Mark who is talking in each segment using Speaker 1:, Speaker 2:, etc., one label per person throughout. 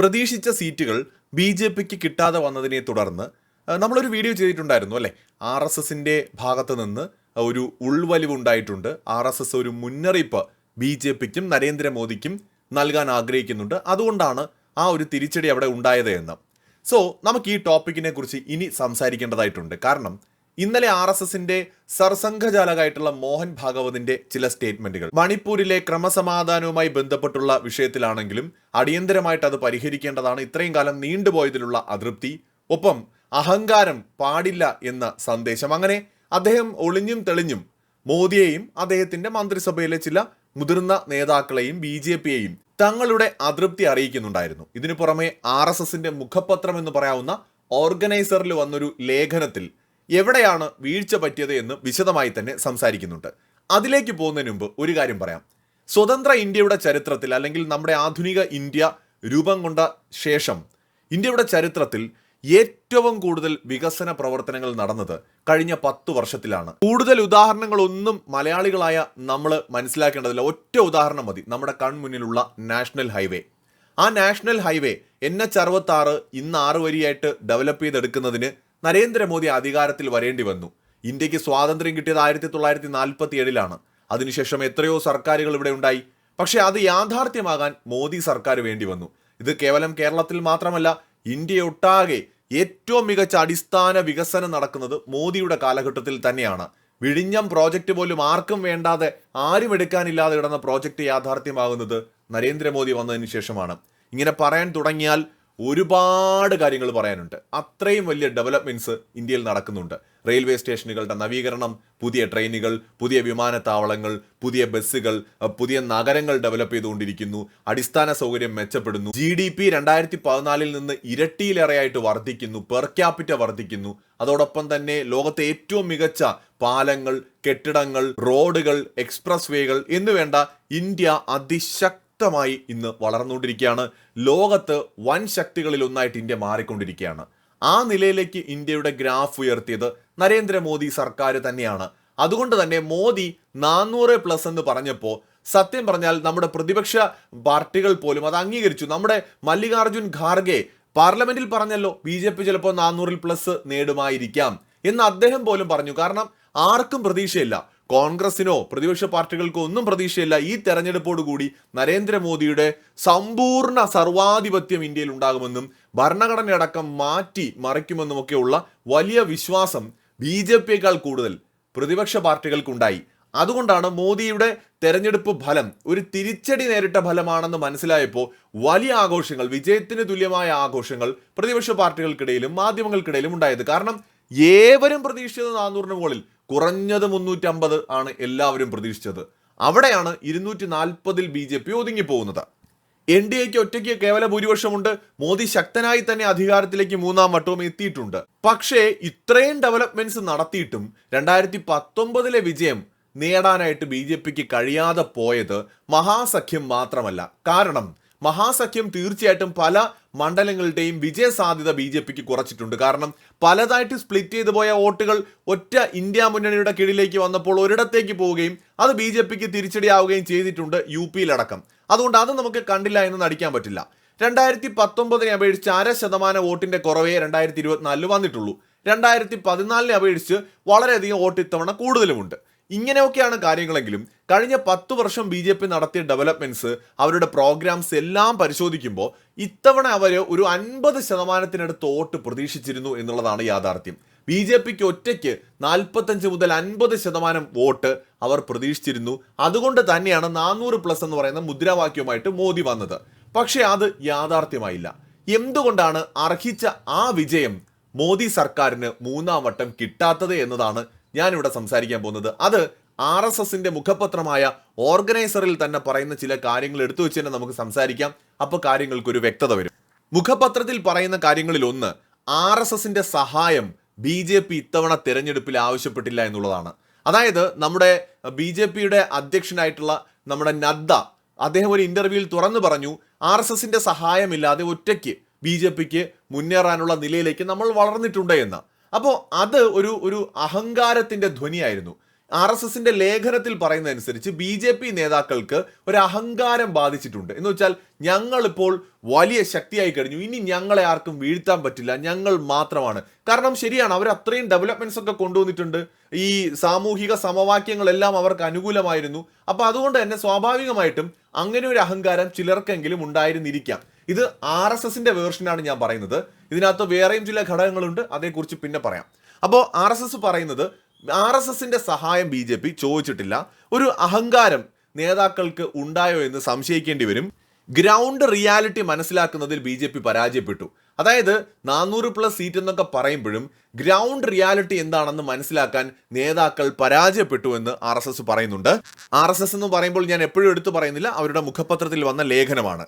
Speaker 1: പ്രതീക്ഷിച്ച സീറ്റുകൾ B J പിക്ക് കിട്ടാതെ വന്നതിനെ തുടർന്ന് നമ്മളൊരു വീഡിയോ ചെയ്തിട്ടുണ്ടായിരുന്നു അല്ലേ? ആർ എസ് എസിന്റെ ഭാഗത്ത് നിന്ന് ഒരു ഉൾവലിവുണ്ടായിട്ടുണ്ട് ആർ എസ് എസ് ഒരു മുന്നറിയിപ്പ് ബി ജെ പിക്കും നരേന്ദ്രമോദിക്കും നൽകാൻ ആഗ്രഹിക്കുന്നുണ്ട്. അതുകൊണ്ടാണ് ആ ഒരു തിരിച്ചടി അവിടെ ഉണ്ടായത് എന്ന്. സോ നമുക്ക് ഈ ടോപ്പിക്കിനെ കുറിച്ച് ഇനി സംസാരിക്കേണ്ടതായിട്ടുണ്ട്. കാരണം ഇന്നലെ ആർ എസ് എസിന്റെ സർസംഘചാലകായിട്ടുള്ള മോഹൻ ഭാഗവതിന്റെ ചില സ്റ്റേറ്റ്മെന്റുകൾ. മണിപ്പൂരിലെ ക്രമസമാധാനവുമായി ബന്ധപ്പെട്ടുള്ള വിഷയത്തിലാണെങ്കിലും അടിയന്തരമായിട്ട് അത് പരിഹരിക്കേണ്ടതാണ് ഇത്രയും കാലം നീണ്ടുപോയതിലുള്ള അതൃപ്തി. ഒപ്പം അഹങ്കാരം പാടില്ല എന്ന സന്ദേശം. അങ്ങനെ അദ്ദേഹം ഒളിഞ്ഞും തെളിഞ്ഞും മോദിയെയും അദ്ദേഹത്തിന്റെ മന്ത്രിസഭയിലെ ചില മുതിർന്ന നേതാക്കളെയും ബി ജെ പിയെയും തങ്ങളുടെ അതൃപ്തി അറിയിക്കുന്നുണ്ടായിരുന്നു. ഇതിനു പുറമെ ആർ എസ് എസിന്റെ മുഖപത്രം എന്ന് പറയാവുന്ന ഓർഗനൈസറിൽ വന്നൊരു ലേഖനത്തിൽ എവിടെയാണ് വീഴ്ച പറ്റിയത് എന്ന് വിശദമായി തന്നെ സംസാരിക്കുന്നുണ്ട്. അതിലേക്ക് പോകുന്നതിന് മുമ്പ് ഒരു കാര്യം പറയാം. സ്വതന്ത്ര ഇന്ത്യയുടെ ചരിത്രത്തിൽ അല്ലെങ്കിൽ നമ്മുടെ ആധുനിക ഇന്ത്യ രൂപം കൊണ്ട ശേഷം ഇന്ത്യയുടെ ചരിത്രത്തിൽ ഏറ്റവും കൂടുതൽ വികസന പ്രവർത്തനങ്ങൾ നടന്നത് കഴിഞ്ഞ പത്ത് വർഷത്തിലാണ്. കൂടുതൽ ഉദാഹരണങ്ങളൊന്നും മലയാളികളായ നമ്മൾ മനസ്സിലാക്കേണ്ടതില്ല. ഒറ്റ ഉദാഹരണം മതി. നമ്മുടെ കൺമുന്നിലുള്ള നാഷണൽ ഹൈവേ. ആ നാഷണൽ ഹൈവേ എൻ എച്ച് അറുപത്തി ആറ് ഇന്ന് ആറ് വരിയായിട്ട് ഡെവലപ്പ് ചെയ്തെടുക്കുന്നതിന് നരേന്ദ്രമോദി അധികാരത്തിൽ വരേണ്ടി വന്നു. ഇന്ത്യയ്ക്ക് സ്വാതന്ത്ര്യം കിട്ടിയത് ആയിരത്തി തൊള്ളായിരത്തി നാൽപ്പത്തി ഏഴിലാണ് അതിനുശേഷം എത്രയോ സർക്കാരുകൾ ഇവിടെ ഉണ്ടായി. പക്ഷേ അത് യാഥാർത്ഥ്യമാകാൻ മോദി സർക്കാർ വേണ്ടി വന്നു. ഇത് കേവലം കേരളത്തിൽ മാത്രമല്ല ഇന്ത്യയൊട്ടാകെ ഏറ്റവും മികച്ച അടിസ്ഥാന വികസനം നടക്കുന്നത് മോദിയുടെ കാലഘട്ടത്തിൽ തന്നെയാണ്. വിഴിഞ്ഞം പ്രോജക്റ്റ് പോലും ആർക്കും വേണ്ടാതെ ആരും എടുക്കാനില്ലാതെ കിടന്ന പ്രോജക്റ്റ് യാഥാർത്ഥ്യമാകുന്നത് നരേന്ദ്രമോദി വന്നതിന് ശേഷമാണ്. ഇങ്ങനെ പറയാൻ തുടങ്ങിയാൽ ഒരുപാട് കാര്യങ്ങൾ പറയാനുണ്ട്. അത്രയും വലിയ ഡെവലപ്മെന്റ്സ് ഇന്ത്യയിൽ നടക്കുന്നുണ്ട്. റെയിൽവേ സ്റ്റേഷനുകളുടെ നവീകരണം പുതിയ ട്രെയിനുകൾ പുതിയ വിമാനത്താവളങ്ങൾ പുതിയ ബസ്സുകൾ പുതിയ നഗരങ്ങൾ ഡെവലപ്പ് ചെയ്തുകൊണ്ടിരിക്കുന്നു. അടിസ്ഥാന സൗകര്യം മെച്ചപ്പെടുന്നു. ജി ഡി പി രണ്ടായിരത്തി പതിനാലിൽ നിന്ന് ഇരട്ടിയിലേറെയായിട്ട് വർദ്ധിക്കുന്നു. പെർ ക്യാപിറ്റ വർദ്ധിക്കുന്നു. അതോടൊപ്പം തന്നെ ലോകത്തെ ഏറ്റവും മികച്ച പാലങ്ങൾ കെട്ടിടങ്ങൾ റോഡുകൾ എക്സ്പ്രസ് വേകൾ എന്നുവേണ്ട ഇന്ത്യ അതിശക്തമായി ഇന്ന് വളർന്നുകൊണ്ടിരിക്കുകയാണ്. ലോകത്ത് വൻ ശക്തികളിൽ ഒന്നായിട്ട് ഇന്ത്യ മാറിക്കൊണ്ടിരിക്കുകയാണ്. ആ നിലയിലേക്ക് ഇന്ത്യയുടെ ഗ്രാഫ് ഉയർത്തിയത് നരേന്ദ്രമോദി സർക്കാർ തന്നെയാണ്. അതുകൊണ്ട് തന്നെ മോദി നാനൂറ് പ്ലസ് എന്ന് പറഞ്ഞപ്പോൾ സത്യം പറഞ്ഞാൽ നമ്മുടെ പ്രതിപക്ഷ പാർട്ടികൾ പോലും അത് അംഗീകരിച്ചു. നമ്മുടെ മല്ലികാർജുൻ ഖാർഗെ പാർലമെന്റിൽ പറഞ്ഞല്ലോ ബി ജെ പി ചിലപ്പോൾ നാനൂറിൽ പ്ലസ് നേടുമായിരിക്കാം എന്ന് അദ്ദേഹം പോലും പറഞ്ഞു. കാരണം ആർക്കും പ്രതീക്ഷയില്ല. കോൺഗ്രസിനോ പ്രതിപക്ഷ പാർട്ടികൾക്കോ ഒന്നും പ്രതീക്ഷയില്ല. ഈ തെരഞ്ഞെടുപ്പോടുകൂടി നരേന്ദ്രമോദിയുടെ സമ്പൂർണ സർവാധിപത്യം ഇന്ത്യയിൽ ഉണ്ടാകുമെന്നും ഭരണഘടനയടക്കം മാറ്റി മറിക്കുമെന്നുമൊക്കെയുള്ള വലിയ വിശ്വാസം ബി ജെ പിയേക്കാൾ കൂടുതൽ പ്രതിപക്ഷ പാർട്ടികൾക്കുണ്ടായി. അതുകൊണ്ടാണ് മോദിയുടെ തെരഞ്ഞെടുപ്പ് ഫലം ഒരു തിരിച്ചടി നേരിട്ട ഫലമാണെന്ന് മനസ്സിലായപ്പോൾ വലിയ ആഘോഷങ്ങൾ വിജയത്തിന് തുല്യമായ ആഘോഷങ്ങൾ പ്രതിപക്ഷ പാർട്ടികൾക്കിടയിലും മാധ്യമങ്ങൾക്കിടയിലും ഉണ്ടായത്. കാരണം ഏവരും പ്രതീക്ഷിച്ചത് നാനൂറിന് മുകളിൽ കുറഞ്ഞത് മുന്നൂറ്റമ്പത് ആണ് എല്ലാവരും പ്രതീക്ഷിച്ചത്. അവിടെയാണ് ഇരുന്നൂറ്റി നാൽപ്പതിൽ ബി ജെ പി ഒതുങ്ങിപ്പോകുന്നത്. എൻ ഡി എക്ക് ഒറ്റയ്ക്ക് കേവല ഭൂരിപക്ഷമുണ്ട്. മോദി ശക്തനായി തന്നെ അധികാരത്തിലേക്ക് മൂന്നാം വട്ടവും എത്തിയിട്ടുണ്ട്. പക്ഷേ ഇത്രയും ഡെവലപ്മെന്റ്സ് നടത്തിയിട്ടും രണ്ടായിരത്തി പത്തൊമ്പതിലെ വിജയം നേടാനായിട്ട് ബി ജെ പിക്ക് കഴിയാതെ പോയത് മഹാസഖ്യം മാത്രമല്ല. കാരണം മഹാസഖ്യം തീർച്ചയായിട്ടും പല മണ്ഡലങ്ങളുടെയും വിജയ സാധ്യത ബി ജെ പിക്ക് കുറച്ചിട്ടുണ്ട്. കാരണം പലതായിട്ട് സ്പ്ലിറ്റ് ചെയ്തു പോയ വോട്ടുകൾ ഒറ്റ ഇന്ത്യ മുന്നണിയുടെ കീഴിലേക്ക് വന്നപ്പോൾ ഒരിടത്തേക്ക് പോവുകയും അത് ബി ജെ പിക്ക് തിരിച്ചടിയാവുകയും ചെയ്തിട്ടുണ്ട് യു പിയിലടക്കം. അതുകൊണ്ട് അത് നമുക്ക് കണ്ടില്ല എന്ന് നടിക്കാൻ പറ്റില്ല. രണ്ടായിരത്തി പത്തൊമ്പതിനെ അപേക്ഷിച്ച് അര ശതമാനം വോട്ടിന്റെ കുറവേ രണ്ടായിരത്തി ഇരുപത്തിനാലിൽ വന്നിട്ടുള്ളൂ. രണ്ടായിരത്തി പതിനാലിനെ അപേക്ഷിച്ച് വളരെയധികം വോട്ട് ഇത്തവണ കൂടുതലുമുണ്ട്. ഇങ്ങനെയൊക്കെയാണ് കാര്യങ്ങളെങ്കിലും കഴിഞ്ഞ പത്ത് വർഷം ബി ജെ പി നടത്തിയ ഡെവലപ്മെന്റ്സ് അവരുടെ പ്രോഗ്രാംസ് എല്ലാം പരിശോധിക്കുമ്പോൾ ഇത്തവണ അവർ ഒരു അൻപത് ശതമാനത്തിനടുത്ത് വോട്ട് പ്രതീക്ഷിച്ചിരുന്നു എന്നുള്ളതാണ് യാഥാർത്ഥ്യം. ബി ജെ പിക്ക് ഒറ്റയ്ക്ക് നാൽപ്പത്തഞ്ച് മുതൽ അൻപത് ശതമാനം വോട്ട് അവർ പ്രതീക്ഷിച്ചിരുന്നു. അതുകൊണ്ട് തന്നെയാണ് നാനൂറ് പ്ലസ് എന്ന് പറയുന്ന മുദ്രാവാക്യവുമായിട്ട് മോദി വന്നത്. പക്ഷേ അത് യാഥാർത്ഥ്യമായില്ല. എന്തുകൊണ്ടാണ് അർഹിച്ച ആ വിജയം മോദി സർക്കാരിന് മൂന്നാം വട്ടം കിട്ടാത്തത് എന്നതാണ് ഞാനിവിടെ സംസാരിക്കാൻ പോകുന്നത് അത് ആർ എസ് എസിന്റെ മുഖപത്രമായ ഓർഗനൈസറിൽ തന്നെ പറയുന്ന ചില കാര്യങ്ങൾ എടുത്തു വെച്ച് തന്നെ നമുക്ക് സംസാരിക്കാം. അപ്പോൾ കാര്യങ്ങൾക്കൊരു വ്യക്തത വരും. മുഖപത്രത്തിൽ പറയുന്ന കാര്യങ്ങളിൽ ഒന്ന് ആർ എസ് എസിന്റെ സഹായം ബി ജെ പി ഇത്തവണ തിരഞ്ഞെടുപ്പിൽ ആവശ്യപ്പെട്ടില്ല എന്നുള്ളതാണ്. അതായത് നമ്മുടെ ബി ജെ പിയുടെ അധ്യക്ഷനായിട്ടുള്ള നമ്മുടെ നദ്ദ അദ്ദേഹം ഒരു ഇന്റർവ്യൂവിൽ തുറന്നു പറഞ്ഞു ആർ എസ് എസിന്റെ സഹായമില്ലാതെ ഒറ്റയ്ക്ക് ബി ജെ പിക്ക് മുന്നേറാനുള്ള നിലയിലേക്ക് നമ്മൾ വളർന്നിട്ടുണ്ട് എന്ന്. അപ്പോൾ അത് ഒരു ഒരു അഹങ്കാരത്തിന്റെ ധ്വനിയായിരുന്നു. ആർ എസ് എസിന്റെ ലേഖനത്തിൽ പറയുന്നതനുസരിച്ച് ബി ജെ പി നേതാക്കൾക്ക് ഒരു അഹങ്കാരം ബാധിച്ചിട്ടുണ്ട്. എന്ന് വെച്ചാൽ ഞങ്ങളിപ്പോൾ വലിയ ശക്തിയായി കഴിഞ്ഞു. ഇനി ഞങ്ങളെ ആർക്കും വീഴ്ത്താൻ പറ്റില്ല. ഞങ്ങൾ മാത്രമാണ്. കാരണം ശരിയാണ് അവർ അത്രയും ഡെവലപ്മെന്റ്സ് ഒക്കെ കൊണ്ടുവന്നിട്ടുണ്ട്. ഈ സാമൂഹിക സമവാക്യങ്ങളെല്ലാം അവർക്ക് അനുകൂലമായിരുന്നു. അപ്പോൾ അതുകൊണ്ട് തന്നെ സ്വാഭാവികമായിട്ടും അങ്ങനെ ഒരു അഹങ്കാരം ചിലർക്കെങ്കിലും ഉണ്ടായിരുന്നിരിക്കാം. ഇത് ആർ എസ് എസിന്റെ വേർഷനാണ് ഞാൻ പറയുന്നത്. ഇതിനകത്ത് വേറെയും ചില ഘടകങ്ങളുണ്ട് അതേക്കുറിച്ച് പിന്നെ പറയാം. അപ്പോൾ ആർ എസ് എസ് പറയുന്നത് ആർ എസ് എസിന്റെ സഹായം ബി ജെ പി ചോദിച്ചിട്ടില്ല. ഒരു അഹങ്കാരം നേതാക്കൾക്ക് ഉണ്ടായോ എന്ന് സംശയിക്കേണ്ടി വരും. ഗ്രൗണ്ട് റിയാലിറ്റി മനസ്സിലാക്കുന്നതിൽ ബി ജെ പി പരാജയപ്പെട്ടു. അതായത് നാനൂറ് പ്ലസ് സീറ്റ് എന്നൊക്കെ പറയുമ്പോഴും ഗ്രൗണ്ട് റിയാലിറ്റി എന്താണെന്ന് മനസ്സിലാക്കാൻ നേതാക്കൾ പരാജയപ്പെട്ടു എന്ന് ആർ എസ് എസ് പറയുന്നുണ്ട്. ആർ എസ് എസ് എന്ന് പറയുമ്പോൾ ഞാൻ എപ്പോഴും എടുത്തു പറയുന്നില്ല അവരുടെ മുഖപത്രത്തിൽ വന്ന ലേഖനമാണ്.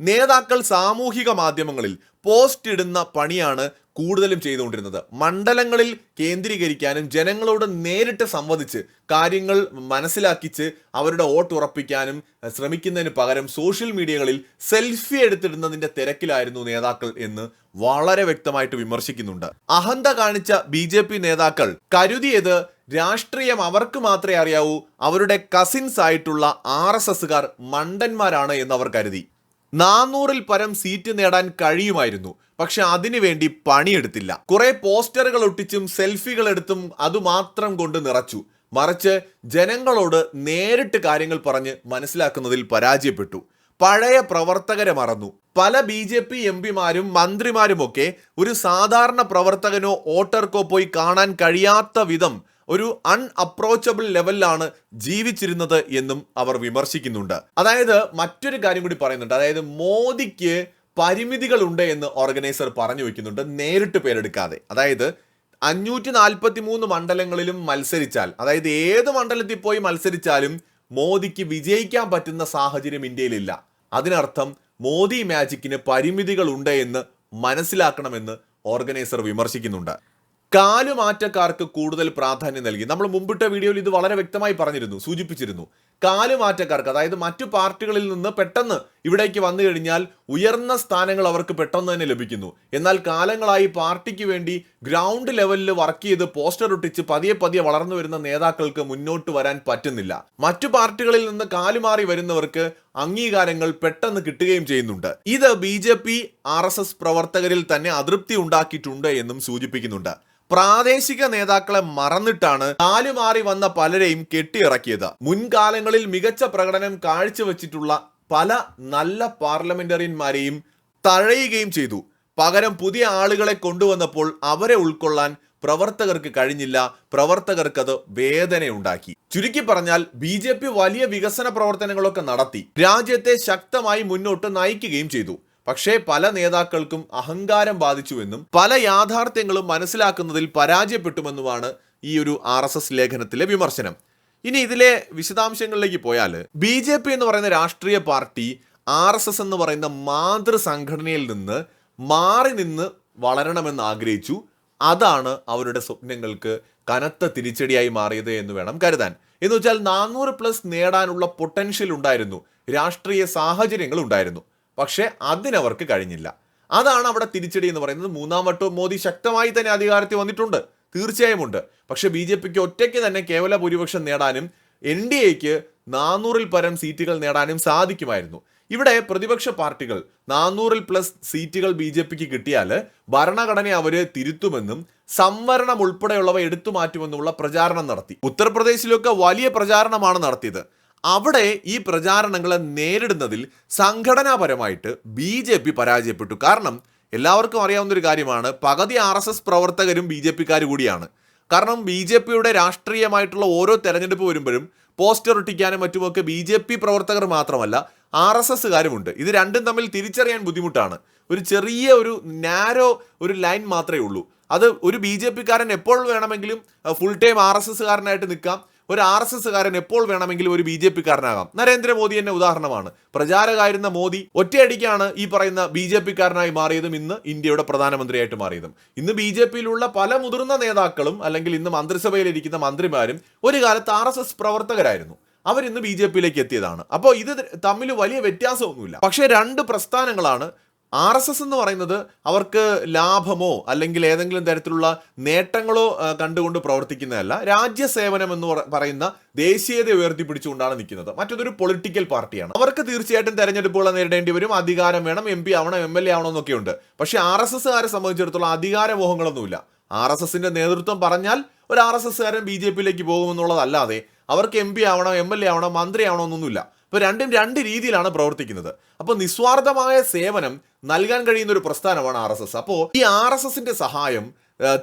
Speaker 1: നേതാക്കൾ സാമൂഹിക മാധ്യമങ്ങളിൽ പോസ്റ്റ് ഇടുന്ന പണിയാണ് കൂടുതലും ചെയ്തുകൊണ്ടിരുന്നത്. മണ്ഡലങ്ങളിൽ കേന്ദ്രീകരിക്കാനും ജനങ്ങളോട് നേരിട്ട് സംവദിച്ച് കാര്യങ്ങൾ മനസ്സിലാക്കിച്ച് അവരുടെ വോട്ട് ഉറപ്പിക്കാനും ശ്രമിക്കുന്നതിന് പകരം സോഷ്യൽ മീഡിയകളിൽ സെൽഫി എടുത്തിടുന്നതിന്റെ തിരക്കിലായിരുന്നു നേതാക്കൾ എന്ന് വളരെ വ്യക്തമായിട്ട് വിമർശിക്കുന്നുണ്ട്. അഹന്ത കാണിച്ച ബി നേതാക്കൾ കരുതിയത് രാഷ്ട്രീയം അവർക്ക് മാത്രമേ അറിയാവൂ അവരുടെ കസിൻസ് ആയിട്ടുള്ള ആർ എസ് എസുകാർ മണ്ടന്മാരാണ് കരുതി. നാനൂറിൽ പരം സീറ്റ് നേടാൻ കഴിയുമായിരുന്നു. പക്ഷെ അതിനുവേണ്ടി പണിയെടുത്തില്ല. കുറെ പോസ്റ്ററുകൾ ഒട്ടിച്ചും സെൽഫികൾ എടുത്തും അതുമാത്രം കൊണ്ട് നിറച്ചു. മറിച്ച് ജനങ്ങളോട് നേരിട്ട് കാര്യങ്ങൾ പറഞ്ഞ് മനസ്സിലാക്കുന്നതിൽ പരാജയപ്പെട്ടു. പഴയ പ്രവർത്തകരെ മറന്നു. പല ബി ജെ പി എം പിമാരും മന്ത്രിമാരുമൊക്കെ ഒരു സാധാരണ പ്രവർത്തകനോ വോട്ടർക്കോ പോയി കാണാൻ കഴിയാത്ത വിധം ഒരു അൺ അപ്രോച്ചബിൾ ലെവലിലാണ് ജീവിച്ചിരുന്നത് എന്നും അവർ വിമർശിക്കുന്നുണ്ട്. അതായത് മറ്റൊരു കാര്യം കൂടി പറയുന്നുണ്ട്. അതായത് മോദിക്ക് പരിമിതികളുണ്ട് എന്ന് ഓർഗനൈസർ പറഞ്ഞു വെക്കുന്നുണ്ട്. നേരിട്ട് പേരെടുക്കാതെ. അതായത് അഞ്ഞൂറ്റി നാൽപ്പത്തി മൂന്ന് മണ്ഡലങ്ങളിലും മത്സരിച്ചാൽ അതായത് ഏത് മണ്ഡലത്തിൽ പോയി മത്സരിച്ചാലും മോദിക്ക് വിജയിക്കാൻ പറ്റുന്ന സാഹചര്യം ഇന്ത്യയിലില്ല. അതിനർത്ഥം മോദി മാജിക്കിന് പരിമിതികളുണ്ട് എന്ന് മനസ്സിലാക്കണമെന്ന് ഓർഗനൈസർ വിമർശിക്കുന്നുണ്ട്. കാലുമാറ്റക്കാർക്ക് കൂടുതൽ പ്രാധാന്യം നൽകി. നമ്മൾ മുമ്പിട്ട വീഡിയോയിൽ ഇത് വളരെ വ്യക്തമായി പറഞ്ഞിരുന്നു സൂചിപ്പിച്ചിരുന്നു. കാലുമാറ്റക്കാർക്ക് അതായത് മറ്റു പാർട്ടികളിൽ നിന്ന് പെട്ടെന്ന് ഇവിടേക്ക് വന്നു കഴിഞ്ഞാൽ ഉയർന്ന സ്ഥാനങ്ങൾ അവർക്ക് പെട്ടെന്ന് തന്നെ ലഭിക്കുന്നു. എന്നാൽ കാലങ്ങളായി പാർട്ടിക്ക് വേണ്ടി ഗ്രൗണ്ട് ലെവലിൽ വർക്ക് ചെയ്ത് പോസ്റ്റർ ഒട്ടിച്ച് പതിയെ പതിയെ വളർന്നു വരുന്ന നേതാക്കൾക്ക് മുന്നോട്ട് വരാൻ പറ്റുന്നില്ല. മറ്റു പാർട്ടികളിൽ നിന്ന് കാലുമാറി വരുന്നവർക്ക് അംഗീകാരങ്ങൾ പെട്ടെന്ന് കിട്ടുകയും ചെയ്യുന്നുണ്ട്. ഇത് B J P R S S പ്രവർത്തകരിൽ തന്നെ അതൃപ്തി ഉണ്ടാക്കിയിട്ടുണ്ട് എന്നും സൂചിപ്പിക്കുന്നുണ്ട്. പ്രാദേശിക നേതാക്കളെ മറന്നിട്ടാണ് കാലുമാറി വന്ന പലരെയും കെട്ടിയിറക്കിയത്. മുൻകാലങ്ങളിൽ മികച്ച പ്രകടനം കാഴ്ചവെച്ചിട്ടുള്ള പല നല്ല പാർലമെന്ററിയന്മാരെയും തഴയുകയും ചെയ്തു. പകരം പുതിയ ആളുകളെ കൊണ്ടുവന്നപ്പോൾ അവരെ ഉൾക്കൊള്ളാൻ പ്രവർത്തകർക്ക് കഴിഞ്ഞില്ല. പ്രവർത്തകർക്കത് വേദനയുണ്ടാക്കി. ചുരുക്കി പറഞ്ഞാൽ ബി ജെ പി വലിയ വികസന പ്രവർത്തനങ്ങളൊക്കെ നടത്തി. രാജ്യത്തെ ശക്തമായി മുന്നോട്ട് നയിക്കുകയും ചെയ്തു. പക്ഷേ പല നേതാക്കൾക്കും അഹങ്കാരം ബാധിച്ചുവെന്നും പല യാഥാർത്ഥ്യങ്ങളും മനസ്സിലാക്കുന്നതിൽ പരാജയപ്പെട്ടുമെന്നുമാണ് ഈ ഒരു ആർ എസ് എസ് ലേഖനത്തിലെ വിമർശനം. ഇനി ഇതിലെ വിശദാംശങ്ങളിലേക്ക് പോയാൽ ബി ജെ പി എന്ന് പറയുന്ന രാഷ്ട്രീയ പാർട്ടി ആർ എസ് എസ് എന്ന് പറയുന്ന മാതൃ സംഘടനയിൽ നിന്ന് മാറി നിന്ന് വളരണമെന്ന് ആഗ്രഹിച്ചു. അതാണ് അവരുടെ സ്വപ്നങ്ങൾക്ക് കനത്ത തിരിച്ചടിയായി മാറിയത് എന്ന് വേണം കരുതാൻ. എന്ന് വെച്ചാൽ നാനൂറ് പ്ലസ് നേടാനുള്ള പൊട്ടൻഷ്യൽ ഉണ്ടായിരുന്നു. രാഷ്ട്രീയ സാഹചര്യങ്ങൾ ഉണ്ടായിരുന്നു. പക്ഷേ അതിനവർക്ക് കഴിഞ്ഞില്ല. അതാണ് അവിടെ തിരിച്ചടി എന്ന് പറയുന്നത്. മൂന്നാം വട്ടവും മോദി ശക്തമായി തന്നെ അധികാരത്തിൽ വന്നിട്ടുണ്ട്. തീർച്ചയായും ഉണ്ട് പക്ഷേ ബി ജെ പിക്ക് ഒറ്റയ്ക്ക് തന്നെ കേവല ഭൂരിപക്ഷം നേടാനും എൻ ഡി എക്ക് നാനൂറിൽ പരം സീറ്റുകൾ നേടാനും സാധിക്കുമായിരുന്നു. ഇവിടെ പ്രതിപക്ഷ പാർട്ടികൾ നാനൂറിൽ പ്ലസ് സീറ്റുകൾ ബി ജെ പിക്ക് കിട്ടിയാൽ ഭരണഘടനയെ അവർ തിരുത്തുമെന്നും സംവരണം ഉൾപ്പെടെയുള്ളവ എടുത്തു മാറ്റുമെന്നുമുള്ള പ്രചാരണം നടത്തി. ഉത്തർപ്രദേശിലൊക്കെ വലിയ പ്രചാരണമാണ് നടത്തിയത്. അവിടെ ഈ പ്രചാരണങ്ങളെ നേരിടുന്നതിൽ സംഘടനാപരമായിട്ട് ബി ജെ പി പരാജയപ്പെട്ടു. കാരണം എല്ലാവർക്കും അറിയാവുന്ന ഒരു കാര്യമാണ് പകുതി ആർ എസ് എസ് പ്രവർത്തകരും ബി ജെ പിക്കാർ കൂടിയാണ്. കാരണം ബി ജെ പിയുടെ രാഷ്ട്രീയമായിട്ടുള്ള ഓരോ തെരഞ്ഞെടുപ്പ് വരുമ്പോഴും പോസ്റ്റർ ഒട്ടിക്കാനും മറ്റുമൊക്കെ ബി ജെ പി പ്രവർത്തകർ മാത്രമല്ല ആർ എസ് എസ്സുകാരുമുണ്ട് ഇത് രണ്ടും തമ്മിൽ തിരിച്ചറിയാൻ ബുദ്ധിമുട്ടാണ്. ഒരു ചെറിയ ഒരു നാരോ ഒരു ലൈൻ മാത്രമേ ഉള്ളൂ. അത് ഒരു ബി ജെ പിക്കാരൻ എപ്പോൾ വേണമെങ്കിലും ഫുൾ ടൈം ആർ എസ് എസ്സുകാരനായിട്ട് നിൽക്കാം. ഒരു ആർ എസ് എസ്സുകാരൻ എപ്പോൾ വേണമെങ്കിലും ഒരു ബി ജെ പിക്കാരനാകാം. നരേന്ദ്രമോദി തന്നെ ഉദാഹരണമാണ്. പ്രചാരകായിരുന്ന മോദി ഒറ്റയടിക്കാണ് ഈ പറയുന്ന ബി ജെ പിക്കാരനായി മാറിയതും ഇന്ന് ഇന്ത്യയുടെ പ്രധാനമന്ത്രിയായിട്ട് മാറിയതും. ഇന്ന് ബി ജെ പിയിലുള്ള പല മുതിർന്ന നേതാക്കളും അല്ലെങ്കിൽ ഇന്ന് മന്ത്രിസഭയിലിരിക്കുന്ന മന്ത്രിമാരും ഒരു കാലത്ത് ആർ എസ് എസ് പ്രവർത്തകരായിരുന്നു. അവരിന്ന് ബി ജെ പിയിലേക്ക് എത്തിയതാണ്. അപ്പോൾ ഇത് തമ്മിൽ വലിയ വ്യത്യാസമൊന്നുമില്ല. പക്ഷേ രണ്ട് പ്രസ്ഥാനങ്ങളാണ് ആർ എസ് എസ് എന്ന് പറയുന്നത് അവർക്ക് ലാഭമോ അല്ലെങ്കിൽ ഏതെങ്കിലും തരത്തിലുള്ള നേട്ടങ്ങളോ കണ്ടുകൊണ്ട് പ്രവർത്തിക്കുന്നതല്ല. രാജ്യസേവനം എന്ന് പറ- പറയുന്ന ദേശീയത ഉയർത്തിപ്പിടിച്ചുകൊണ്ടാണ് നിൽക്കുന്നത്. മറ്റൊരു പൊളിറ്റിക്കൽ പാർട്ടിയാണ്. അവർക്ക് തീർച്ചയായിട്ടും തെരഞ്ഞെടുപ്പുകൾ നേരിടേണ്ടി വരും അധികാരം വേണം എം പി ആവണം എം എൽ എ ആവണം എന്നൊക്കെ ഉണ്ട്. പക്ഷേ ആർ എസ് എസ്സുകാരെ സംബന്ധിച്ചിടത്തോളം അധികാരമോഹങ്ങളൊന്നുമില്ല ആർ എസ് എസിന്റെ നേതൃത്വം പറഞ്ഞാൽ ഒരു ആർ എസ് എസ്സുകാരൻ ബി ജെ പിയിലേക്ക് പോകുമെന്നുള്ളതല്ലാതെ അവർക്ക് എം പി ആവണം എം എൽ എ ആവണം മന്ത്രി ആവണം ഇപ്പൊ രണ്ടും രണ്ട് രീതിയിലാണ് പ്രവർത്തിക്കുന്നത്. അപ്പോൾ നിസ്വാർത്ഥമായ സേവനം നൽകാൻ കഴിയുന്ന ഒരു പ്രസ്ഥാനമാണ് ആർ എസ് എസ്. അപ്പോൾ ഈ ആർ എസ് സഹായം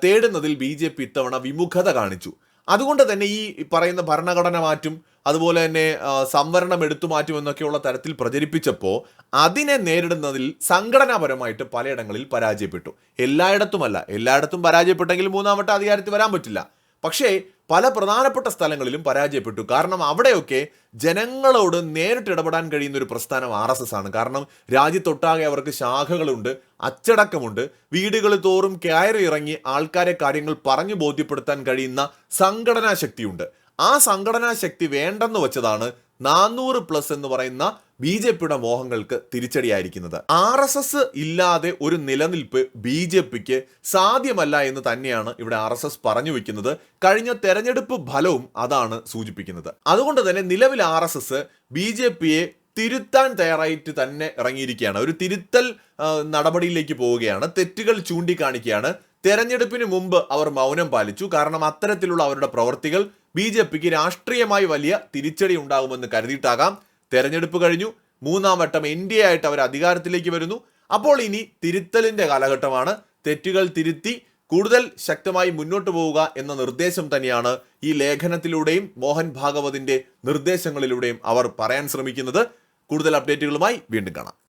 Speaker 1: തേടുന്നതിൽ ബി ജെ പി ഇത്തവണ വിമുഖത കാണിച്ചു. അതുകൊണ്ട് തന്നെ ഈ പറയുന്ന ഭരണഘടന മാറ്റും അതുപോലെ തന്നെ സംവരണം എടുത്തു മാറ്റും എന്നൊക്കെയുള്ള തരത്തിൽ പ്രചരിപ്പിച്ചപ്പോൾ അതിനെ നേരിടുന്നതിൽ സംഘടനാപരമായിട്ട് പലയിടങ്ങളിൽ പരാജയപ്പെട്ടു. എല്ലായിടത്തുമല്ല. എല്ലായിടത്തും പരാജയപ്പെട്ടെങ്കിൽ മൂന്നാം വട്ടം അധികാരത്തിൽ വരാൻ പറ്റില്ല. പക്ഷേ പല പ്രധാനപ്പെട്ട സ്ഥലങ്ങളിലും പരാജയപ്പെട്ടു. കാരണം അവിടെയൊക്കെ ജനങ്ങളോട് നേരിട്ട് ഇടപെടാൻ കഴിയുന്ന ഒരു പ്രസ്ഥാനം ആർ എസ് എസ് ആണ്. കാരണം രാജ്യത്തൊട്ടാകെ അവർക്ക് ശാഖകളുണ്ട് അച്ചടക്കമുണ്ട്. വീടുകൾ തോറും കയറി ഇറങ്ങി ആൾക്കാരെ കാര്യങ്ങൾ പറഞ്ഞു ബോധ്യപ്പെടുത്താൻ കഴിയുന്ന സംഘടനാ ശക്തിയുണ്ട്. ആ സംഘടനാ ശക്തി വേണ്ടെന്ന് വെച്ചതാണ് നാനൂറ് പ്ലസ് എന്ന് പറയുന്ന ബി ജെ പിയുടെ മോഹങ്ങൾക്ക് തിരിച്ചടിയായിരിക്കുന്നത്. ആർ എസ് എസ് ഇല്ലാതെ ഒരു നിലനിൽപ്പ് ബി ജെ പിക്ക് സാധ്യമല്ല എന്ന് തന്നെയാണ് ഇവിടെ ആർ എസ് എസ് പറഞ്ഞു വെക്കുന്നത്. കഴിഞ്ഞ തെരഞ്ഞെടുപ്പ് ഫലവും അതാണ് സൂചിപ്പിക്കുന്നത്. അതുകൊണ്ട് തന്നെ നിലവിൽ R S S B J പിയെ തിരുത്താൻ തയ്യാറായിട്ട് തന്നെ ഇറങ്ങിയിരിക്കുകയാണ്. ഒരു തിരുത്തൽ നടപടിയിലേക്ക് പോവുകയാണ്. തെറ്റുകൾ ചൂണ്ടിക്കാണിക്കുകയാണ്. തെരഞ്ഞെടുപ്പിന് മുമ്പ് അവർ മൗനം പാലിച്ചു. കാരണം അത്തരത്തിലുള്ള അവരുടെ പ്രവർത്തികൾ ബി രാഷ്ട്രീയമായി വലിയ തിരിച്ചടി ഉണ്ടാകുമെന്ന് കരുതിയിട്ടാകാം. തെരഞ്ഞെടുപ്പ് കഴിഞ്ഞു. മൂന്നാം വട്ടം എൻ ഡി എ ആയിട്ട് അവർ അധികാരത്തിലേക്ക് വരുന്നു. അപ്പോൾ ഇനി തിരുത്തലിന്റെ കാലഘട്ടമാണ്. തെറ്റുകൾ തിരുത്തി കൂടുതൽ ശക്തമായി മുന്നോട്ട് പോവുക എന്ന നിർദ്ദേശം തന്നെയാണ് ഈ ലേഖനത്തിലൂടെയും മോഹൻ ഭാഗവതിന്റെ നിർദ്ദേശങ്ങളിലൂടെയും അവർ പറയാൻ ശ്രമിക്കുന്നത്. കൂടുതൽ അപ്ഡേറ്റുകളുമായി വീണ്ടും കാണാം.